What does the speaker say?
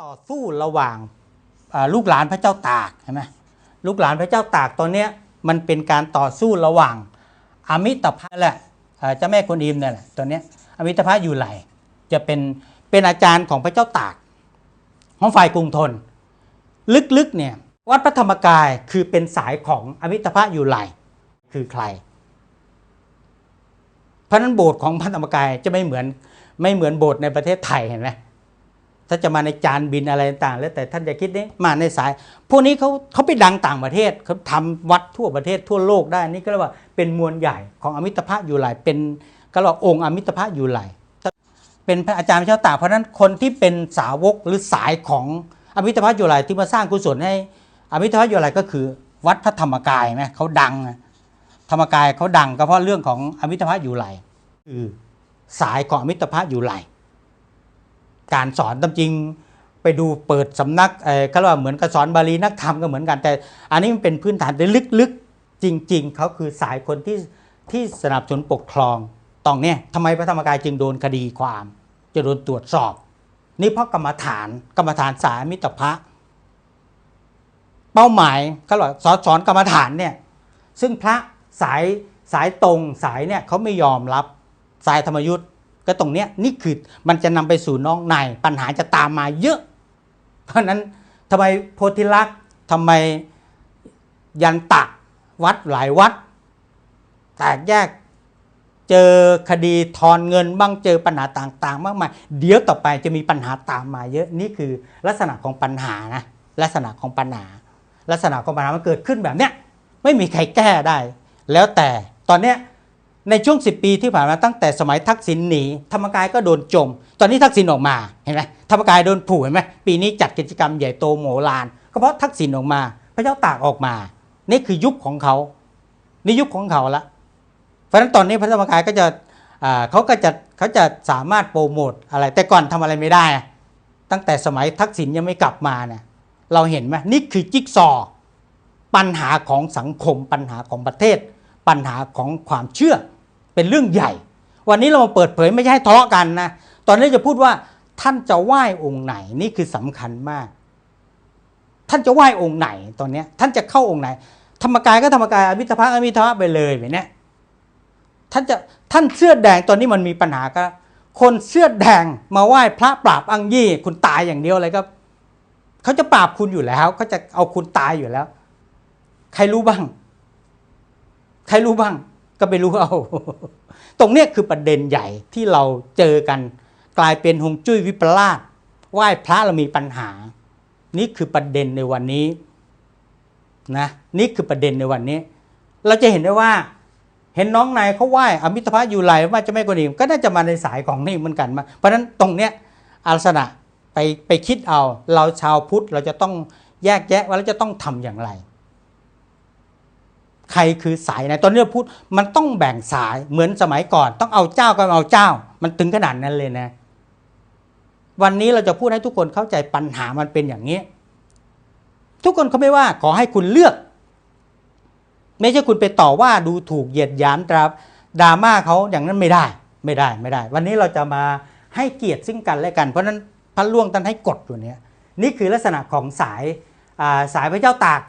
ต่อสู้ระหว่างลูกหลานพระเจ้าตากใช่ไหมลูกหลานพระเจ้าตากตอนเนี้ยมันเป็นการต่อสู้ระหว่างอมิตรภาพแหละเจ้าแม่กวนอิมเนี่ยแหละตอนเนี้ยอมิตรภาพอยู่ไหลจะเป็นเป็นอาจารย์ของพระเจ้าตากของฝ่ายกรุงธนลึกๆเนี่ยวัดพระธรรมกายคือเป็นสายของอมิตรภาพอยู่ไหลคือใครเพราะฉะนั้นโบสถ์ของพระธรรมกายจะไม่เหมือนไม่เหมือนโบสถ์ในประเทศไทยเห็นไหม ถ้าจะมาในจานบินอะไรต่างๆ แล้วแต่ท่านจะคิดนี้มาในสาย พวกนี้เขาเขาไปดังต่างประเทศเขาทำวัดทั่วประเทศทั่วโลกได้นี่ก็เรียกว่าเป็นมวลใหญ่ของอมิตรภาพอยู่หลายเป็นก็เรียกองค์อมิตรภาพอยู่หลายเป็นพระอาจารย์เจ้าตากเพราะนั้นคนที่เป็นสาวกหรือสายของอมิตรภาพอยู่หลายที่มาสร้างกุศลให้ อมิตรภาพอยู่หลายก็คือ วัดพระธรรมกายไหมเขาดัง ธรรมกายเขาดังก็เพราะเรื่องของอมิตรภาพอยู่หลายคือสายของอมิตรภาพอยู่หลาย การสอนตามจริงไปดูเปิดสำนักเขาเรียกว่าเหมือนกับสอนบาลีนักธรรมก็เหมือนกันแต่ อันนี้มันเป็นพื้นฐานแต่ลึกๆจริง ๆเขาคือสายคนที่ที่สนับสนุนปกครองตรงเนี้ยทำไมพระธรรมกายจึงโดนคดีความ จะโดนตรวจสอบ นี่เพราะกรรมฐานกรรมฐานสายมิตรภะเป้าหมายเขาบอกสอนสอนกรรมฐานเนี่ยซึ่งพระสายสายตรงสายเนี่ยเขาไม่ยอมรับสายธรรมยุทธ์ ก็ตรงเนี้ยนี่คือมันจะนำไปสู่น้องในปัญหาจะตามมาเยอะ เพราะนั้นทำไมโพธิลักษ์ทำไมยันตักวัดหลายวัด แตกแยกเจอคดีทอนเงินบ้างเจอปัญหาต่างๆ มากมายเดี๋ยวต่อไปจะมีปัญหาตามมาเยอะนี่คือลักษณะของปัญหานะลักษณะของปัญหา ลักษณะของปัญหามันเกิดขึ้นแบบเนี้ยไม่มีใครแก้ได้ แล้วแต่ตอนเนี้ย ในช่วง 10 ปีที่ผ่านมาตั้งแต่สมัยทักษิณหนีธรรมกายก็โดนจม ตอนนี้ทักษิณออกมาเห็นไหมธรรมกายโดนผูเห็นไหมปีนี้จัดกิจกรรมใหญ่โตโหมลานก็เพราะทักษิณออกมา พระเจ้าตากออกมา นี่คือยุคของเขานี่ยุคของเขาละเพราะฉะนั้นตอนนี้พระธรรมกายก็จะเขาก็จะเขาจะสามารถโปรโมทอะไร แต่ก่อนทำอะไรไม่ได้ ตั้งแต่สมัยทักษิณยังไม่กลับมาเนี่ยเราเห็นไหมนี่คือจิ๊กซอว์ปัญหาของสังคมปัญหาของประเทศ ปัญหาของความเชื่อ เป็นเรื่องใหญ่ วันนี้เรามาเปิดเผยไม่ใช่ให้ทะเลาะกันนะ ตอนนี้จะพูดว่าท่านจะไหว้องค์ไหนนี่คือสำคัญมาก ท่านจะไหว้องค์ไหนตอนนี้ท่านจะเข้าองค์ไหน ธรรมกายก็ธรรมกายอมิตรภะอมิตรภะไปเลยแบบเนี้ยท่านจะท่านเสื้อแดงตอนนี้มันมีปัญหาก็คนเสื้อแดงมาไหว้พระปราบอังยี่ คุณตายอย่างเดียวเลยก็เขาจะปราบคุณอยู่แล้วเขาจะเอาคุณตายอยู่แล้ว ใครรู้บ้าง ใครรู้บ้าง ก็ไปรู้เอา ตรงเนี้ยคือประเด็นใหญ่ที่เราเจอกัน กลายเป็นหงจุ้ยวิปลาสไหว้พระเรามีปัญหา นี่คือประเด็นในวันนี้นะนี่คือประเด็นในวันนี้ เราจะเห็นได้ว่า เห็นน้องนายเขาไหว้อมิตรภะอยู่ไหลว่าจะไม่กวนอิมก็น่าจะมาในสายของนี่เหมือนกันมาเพราะฉะนั้นตรงเนี้ยอาลักษณะไปไปคิดเอา เราชาวพุทธเราจะต้องแยกแยะว่าเราจะต้องทำอย่างไร ใครคือสายไหนตอนนี้พูดมันต้องแบ่งสายเหมือนสมัยก่อน ต้องเอาเจ้าก็เอาเจ้า มันถึงขนาดนั้นเลยนะ วันนี้เราจะพูดให้ทุกคนเข้าใจปัญหามันเป็นอย่างนี้ ทุกคนเขาไม่ว่าขอให้คุณเลือก ไม่ใช่คุณไปต่อว่าดูถูกเหยียดหยามดราดราม่าเขาอย่างนั้นไม่ได้ ไม่ได้ไม่ได้ วันนี้เราจะมาให้เกียรติซึ่งกันและกัน เพราะนั้นพระล่วงท่านให้กฎตัวเนี้ยนี่คือลักษณะของสายสายพระเจ้าตาก